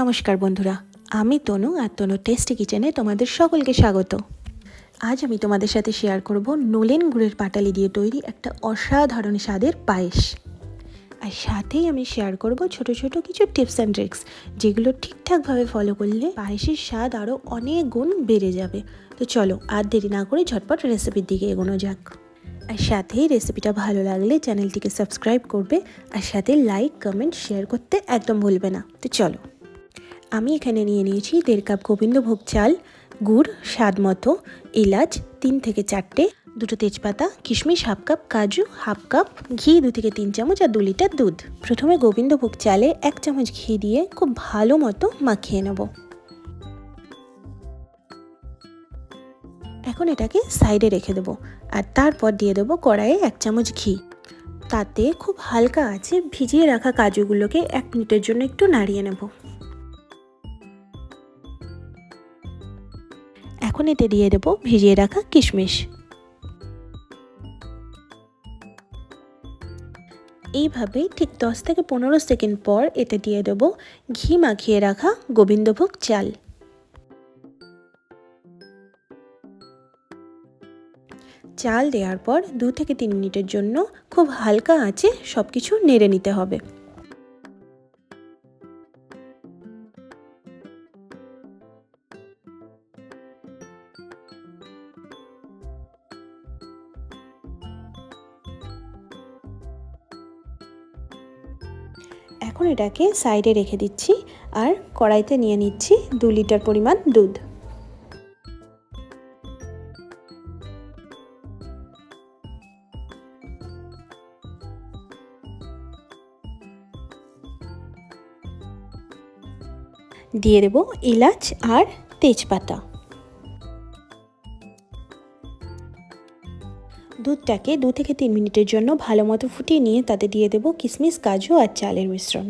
নমস্কার বন্ধুরা, আমি তনু আর তনু টেস্টি কিচেনে তোমাদের সকলকে স্বাগত। আজ আমি তোমাদের সাথে শেয়ার করব নোলেন গুড়ের পাটালি দিয়ে তৈরি একটা অসাধারণ স্বাদের পায়েস। আর সাথেই আমি শেয়ার করব ছোট ছোট কিছু টিপস অ্যান্ড ট্রিক্স, যেগুলো ঠিকঠাকভাবে ফলো করলে পায়েসের স্বাদ আরও অনেক গুণ বেড়ে যাবে। তো চলো আর দেরি না করে ঝটপট রেসিপির দিকে এগোনো যাক। আর সাথেই রেসিপিটা ভালো লাগলে চ্যানেলটিকে সাবস্ক্রাইব করবে, আর সাথে লাইক, কমেন্ট, শেয়ার করতে একদম ভুলবে না। তো চলো। আমি এখানে নিয়ে নিয়েছি দেড় কাপ গোবিন্দভোগ চাল, গুড়, স্বাদ মতো, এলাচ, তিন থেকে চারটে, দুটো তেজপাতা, কিশমিশ হাফ কাপ, কাজু হাফ কাপ, ঘি দু থেকে তিন চামচ আর দু লিটার দুধ। প্রথমে গোবিন্দভোগ চালে এক চামচ ঘি দিয়ে খুব ভালো মতো মাখিয়ে নেব। এখন এটাকে সাইডে রেখে দেবো আর তারপর দিয়ে দেবো কড়াইয়ে এক চামচ ঘি। তাতে খুব হালকা আছে ভিজিয়ে রাখা কাজুগুলোকে এক মিনিটের জন্য একটু নাড়িয়ে নেব। এখন এতে দিয়ে দেবো, ভিজিয়ে রাখা কিশমিশ। এইভাবেই ঠিক দশ থেকে পনেরো সেকেন্ড পর এতে দিয়ে দেবো ঘি মাখিয়ে রাখা গোবিন্দভোগ চাল। চাল দেওয়ার পর দু থেকে তিন মিনিটের জন্য খুব হালকা আঁচে সব কিছু নেড়ে নিতে হবে। এখন এটাকে সাইডে রেখে দিচ্ছি আর কড়াইতে নিয়ে নিচ্ছি দু লিটার পরিমাণ দুধ। দিয়ে দেবো এলাচ আর তেজপাতা। দুধটাকে দু থেকে তিন মিনিটের জন্য ভালো মতো ফুটিয়ে নিয়ে তাতে দিয়ে দেবো কিশমিশ কাজু আর চালের মিশ্রণ।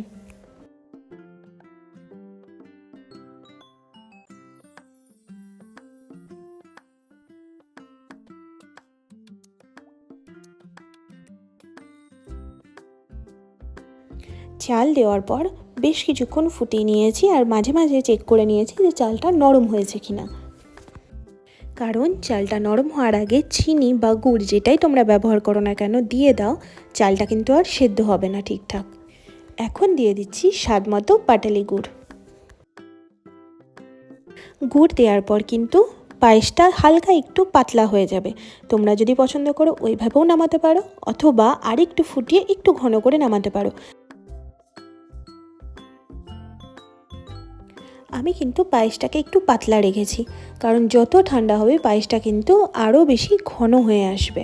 চাল দেওয়ার পর বেশ কিছুক্ষণ ফুটিয়ে নিয়েছি আর মাঝে মাঝে চেক করে নিয়েছি যে চালটা নরম হয়েছে কিনা। কারণ চালটা নরম হওয়ার আগে চিনি বা গুড় যেটাই তোমরা ব্যবহার করো না কেন, দিয়ে দাও। চালটা কিন্তু আর সেদ্ধ হবে না ঠিকঠাক। এখন দিয়ে দিচ্ছি স্বাদ মতো পাটালি গুড়। গুড় দেওয়ার পর কিন্তু পায়েসটা হালকা একটু পাতলা হয়ে যাবে। তোমরা যদি পছন্দ করো, ওইভাবেও নামাতে পারো, অথবা আরেকটু ফুটিয়ে একটু ঘন করে নামাতে পারো। আমি কিন্তু পায়েসটাকে একটু পাতলা রেখেছি, কারণ যত ঠান্ডা হবে পায়েসটা কিন্তু আরও বেশি ঘন হয়ে আসবে।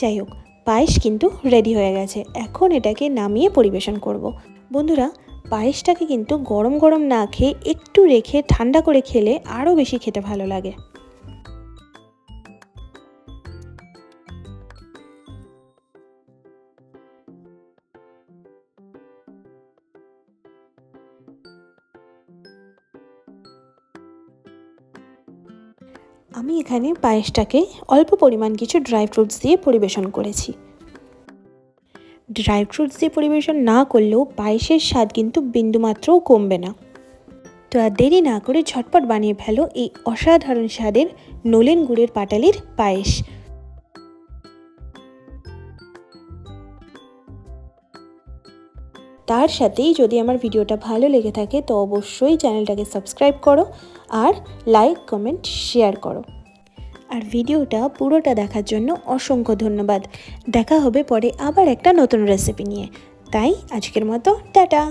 যাই হোক, পায়েস কিন্তু রেডি হয়ে গেছে। এখন এটাকে নামিয়ে পরিবেশন করব। বন্ধুরা, পায়েসটাকে কিন্তু গরম গরম না খেয়ে একটু রেখে ঠান্ডা করে খেলে আরও বেশি খেতে ভালো লাগে। আমি এখানে পায়েসটাকে অল্প পরিমাণ কিছু ড্রাই ফ্রুটস দিয়ে পরিবেশন করেছি। ড্রাই ফ্রুটস দিয়ে পরিবেশন না করলেও পায়েসের স্বাদ কিন্তু বিন্দুমাত্রও কমবে না। তো আর দেরি না করে ঝটপট বানিয়ে ফেলো এই অসাধারণ স্বাদের নলেন গুড়ের পাটালির পায়েস। তার সাথেই যদি আমার ভিডিওটা ভালো লেগে থাকে, তো অবশ্যই চ্যানেলটাকে সাবস্ক্রাইব করো আর লাইক, কমেন্ট, শেয়ার করো। আর ভিডিওটা পুরোটা দেখার জন্য অসংখ্য ধন্যবাদ। দেখা হবে পরে আবার একটা নতুন রেসিপি নিয়ে। তাই আজকের মতো, টাটা!